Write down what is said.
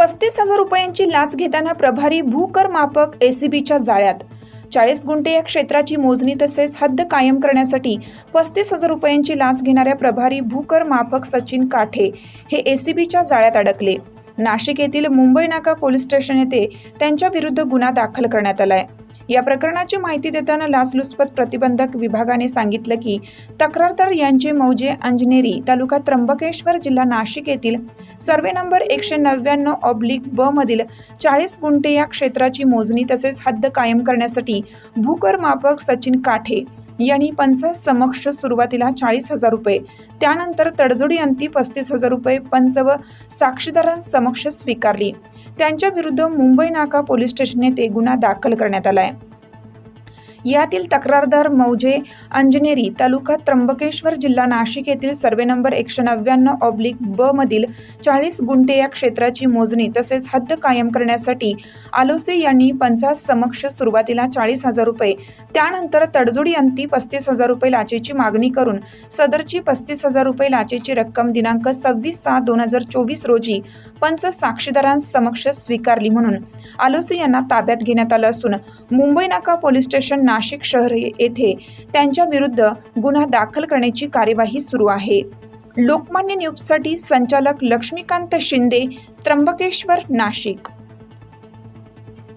पस्तीस हजार रुपयांची लाच घेताना प्रभारी भूकर मापक एसीबीच्या जाळ्यात. चाळीस गुंठे या क्षेत्राची मोजणी तसेच हद्द कायम करण्यासाठी पस्तीस हजार रुपयांची लाच घेणाऱ्या प्रभारी भूकर मापक सचिन काठे हे एसीबीच्या जाळ्यात अडकले. नाशिक येथील मुंबई नाका पोलीस स्टेशन येथे त्यांच्या विरुद्ध गुन्हा दाखल करण्यात आलाय. या प्रकरणाची माहिती देताना लाचलुचपत प्रतिबंधक विभागाने सांगितलं की तक्रारदार यांचे मौजे अंजनेरी तालुका त्र्यंबकेश्वर जिल्हा नाशिक येथील सर्वे नंबर एकशे नव्याण्णव ऑब्लिक ब मधील चाळीस गुंठे या क्षेत्राची मोजणी तसेच हद्द कायम करण्यासाठी भूकर मापक सचिन काठे यांनी पंच समक्ष सुरुवातीला चाळीस हजार रुपये त्यानंतर तडजोडी अंती पस्तीस हजार रुपये पंच व साक्षीदारांसमक्ष स्वीकारली. त्यांच्या विरुद्ध मुंबई नाका पोलीस स्टेशन येथे गुन्हा दाखल करण्यात आला आहे यातील तक्रारदार मौजे अंजनेरी तालुका त्र्यंबकेश्वर जिल्हा नाशिक येथील सर्वे नंबर एकशे नव्याण्णव ऑब्लिक ब मधील चाळीस गुंठे या क्षेत्राची मोजणी तसेच हद्द कायम करण्यासाठी आलोसे यांनी पंचायत समक्ष सुरुवातीला चाळीस हजार रुपये त्यानंतर तडजोडी अंती पस्तीस हजार रुपये लाचेची मागणी करून सदरची पस्तीस हजार रुपये लाचेची रक्कम दिनांक सव्वीस सहा दोन हजार चोवीस रोजी पंच साक्षीदारांसमक्ष स्वीकारली म्हणून आलोसे यांना ताब्यात घेण्यात आलं असून मुंबई नाका पोलीस स्टेशन नाशिक शहर येथे त्यांच्या विरुद्ध गुन्हा दाखल करण्याची कार्यवाही सुरू आहे. लोकमान्य न्यूजसाठी संचालक लक्ष्मीकांत शिंदे त्र्यंबकेश्वर नाशिक.